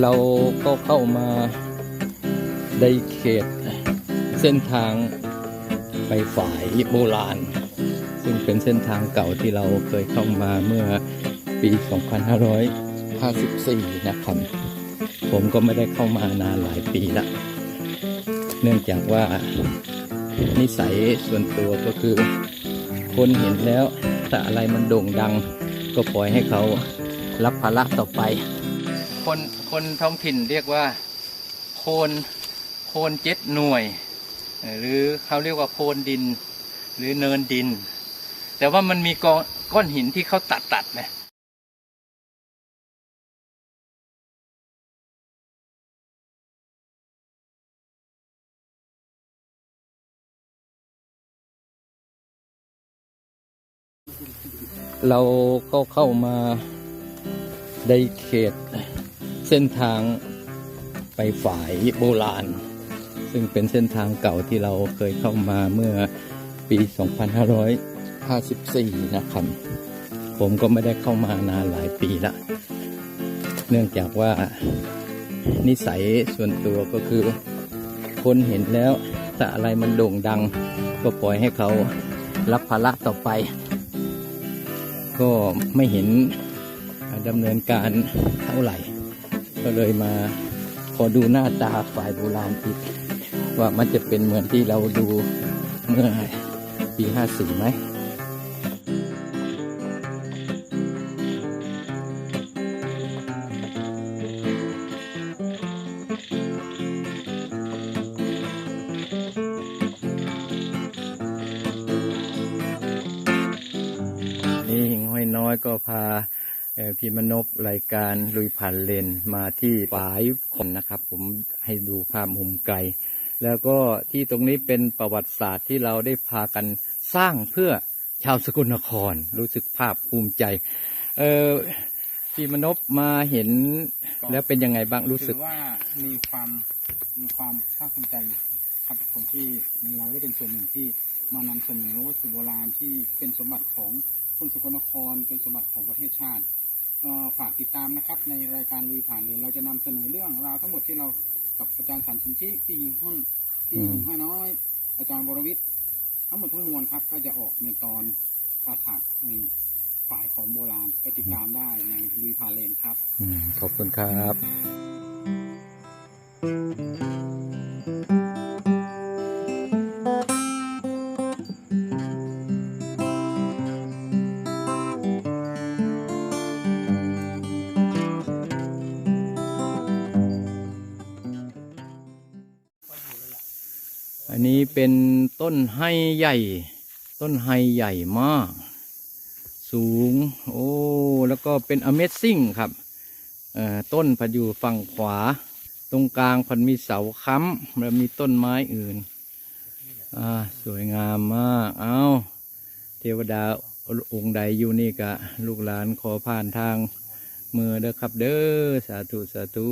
เราก็เข้ามาในเขตเส้นทางไปฝ่ายโบราณ ซึ่งเป็นเส้นทางเก่าที่เราเคยเข้ามาเมื่อปี 2554 นะครับ ผมก็ไม่ได้เข้ามานานหลายปีละ เนื่องจากว่านิสัยส่วนตัวก็คือ คนเห็นแล้วถ้าอะไรมันโด่งดัง ก็ปล่อยให้เขารับภาระต่อไป คนคนท้องถิ่นเรียกว่าโคนโคนเจ็ดหน่วย หรือเขาเรียกว่าโคนดิน หรือเนินดิน แต่ว่ามันมีกอก้อนหินที่เขาตัดตัดนะเราก็เข้ามาในเขต เส้นทางไปฝ่ายโบราณ ซึ่งเป็นเส้นทางเก่าที่เราเคยเข้ามาเมื่อปี 2554 นะครับ ผมก็ไม่ได้เข้ามานานหลายปีละ เนื่องจากว่านิสัยส่วนตัวก็คือ คนเห็นแล้วถ้าอะไรมันโด่งดัง ก็ปล่อยให้เขารับภาระต่อไป ก็ไม่เห็นดำเนินการเท่าไหร่ ก็เลยมาขอดูหน้าตาฝ่ายโบราณอีก ว่ามันจะเป็นเหมือนที่เราดูเมื่อปีห้าสี่ไหมนี่หิงห้อยน้อยก็พา พี่มนบรายการลุยผ่านเลนมาที่ฝายคนนะครับ ผมให้ดูภาพมุมไกล แล้วก็ที่ตรงนี้เป็นประวัติศาสตร์ที่เราได้พากันสร้างเพื่อชาวสกลนคร รู้สึกภาพภูมิใจ เออพี่มนบมาเห็นแล้วเป็นยังไงบ้างรู้สึกว่ามีความมีความภาคภูมิใจครับผมที่เราได้เป็นส่วนหนึ่งที่มานำเสนอวัตถุโบราณที่เป็นสมบัติของคนสกลนครเป็นสมบัติของประเทศชาติ ก็ฝากติดตามนะครับ ในรายการลุยผ่านเรียนเราจะนำเสนอเรื่องราวทั้งหมดที่เรากับอาจารย์สันสุนทิพี่หิงหุ้นพี่หิงห้อยน้อย อาจารย์วรวิทย์ทั้งหมดทั้งมวลครับ ก็จะออกในตอนปราสาทในฝ่ายของโบราณก็ติดตามได้ในลุยผ่านเลนครับอขอบคุณครับ อันนี้เป็นต้นไฮใหญ่ ต้นไฮใหญ่มาก สูง โอ้ แล้วก็เป็น Amazing ครับต้นพันอยู่ฝั่งขวา ตรงกลางพันมีเสาค้ำแล้วมีต้นไม้อื่น สวยงามมาก เอาเทวดาองค์ใดอยู่นี่กะ ลูกหลานขอผ่านทางมือเด้อครับเด้อ สาธุ สาธุ